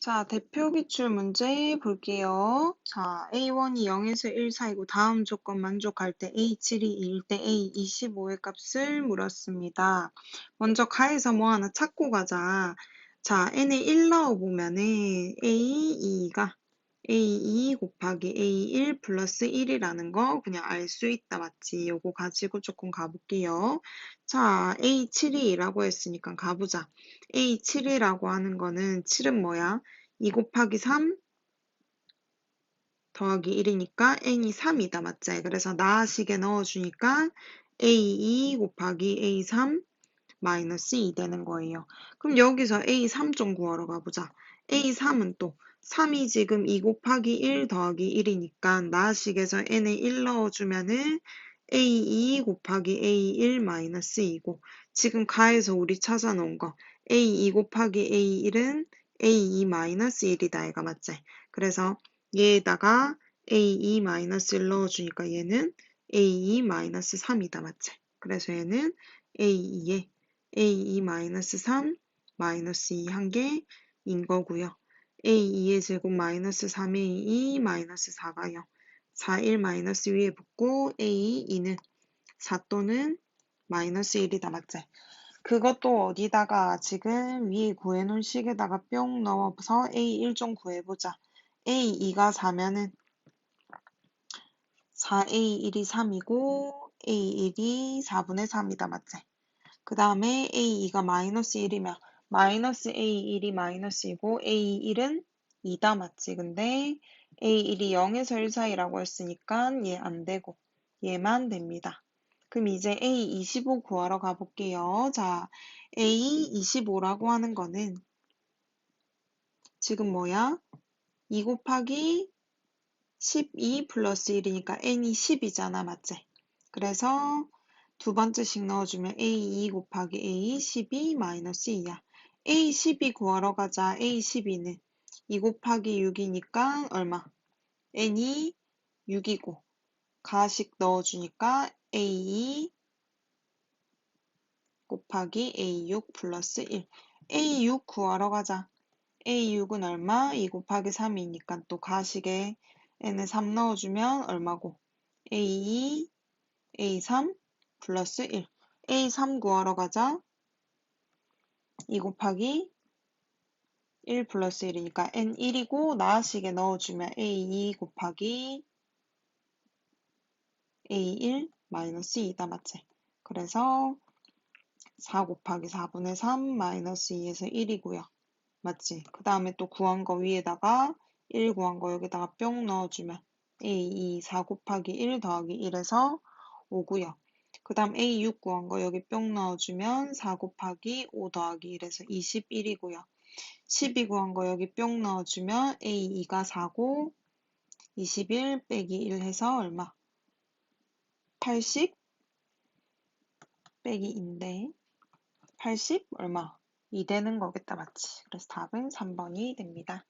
자, 대표 기출 문제 볼게요. 자, A1이 0에서 1 사이고 다음 조건 만족할 때 A7이 2일 때 A25의 값을 물었습니다. 먼저 가에서 뭐 하나 찾고 가자. 자, n에 1 넣어보면은 A2가 A2 곱하기 A1 플러스 1이라는 거 그냥 알 수 있다, 맞지? 요거 가지고 조금 가볼게요. 자, A7이라고 했으니까 가보자. A7이라고 하는 거는 7은 뭐야? 2 곱하기 3 더하기 1이니까 n이 3이다, 맞지? 그래서 나식에 넣어주니까 A2 곱하기 A3 마이너스 2 되는 거예요. 그럼 여기서 A3 좀 구하러 가보자. A3은 또 3이 지금 2 곱하기 1 더하기 1이니까 나식에서 n에 1 넣어주면은 A2 곱하기 A1 마이너스 2고 지금 가에서 우리 찾아 놓은 거 A2 곱하기 A1은 A2 마이너스 1이다 얘가 맞지? 그래서 얘에다가 A2 마이너스 1 넣어주니까 얘는 A2 마이너스 3이다 맞지? 그래서 얘는 A2에 A2 마이너스 3 마이너스 2 한 개인 거고요. A2의 제곱 마이너스 3A2 마이너스 4가 0. 4, 1 마이너스 위에 붙고 A, 2는 4 또는 마이너스 1이다 맞지? 그것도 어디다가 지금 위에 구해놓은 식에다가 뿅 넣어서 A1 좀 구해보자. A2가 4면은 4A1이 3이고 A1이 4분의 3이다 맞지? 그 다음에 A2가 마이너스 1이면 마이너스 A1이 마이너스이고 A1은 2다 맞지? 근데 A1이 0에서 1 사이라고 했으니까 얘 안 되고 얘만 됩니다. 그럼 이제 A25 구하러 가볼게요. 자, A25라고 하는 거는 지금 뭐야? 2 곱하기 12 플러스 1이니까 n이 10이잖아, 맞지? 그래서 두 번째씩 넣어주면 A2 곱하기 A12 마이너스 2야. A12 구하러 가자. A12는 2 곱하기 6이니까 얼마? n이 6이고 가식 넣어주니까 A2 곱하기 A6 플러스 1. A6 구하러 가자. A6은 얼마? 2 곱하기 3이니까 또 가식에 n을 3 넣어주면 얼마고? A2, A3 플러스 1. A3 구하러 가자. 2 곱하기 1 플러스 1이니까 n1이고 나식에 넣어주면 a2 곱하기 a1 마이너스 2다 맞지? 그래서 4 곱하기 4분의 3 마이너스 2에서 1이고요. 맞지? 그 다음에 또 구한 거 위에다가 1 구한 거 여기다가 뿅 넣어주면 a2 4 곱하기 1 더하기 1에서 5고요. 그 다음 A6 구한 거 여기 뿅 넣어주면 4 곱하기 5 더하기 1에서 21이고요. 12 구한 거 여기 뿅 넣어주면 A2가 4고 21 빼기 1 해서 얼마? 80 빼기 2인데 80 얼마? 2 되는 거겠다 맞지? 그래서 답은 3번이 됩니다.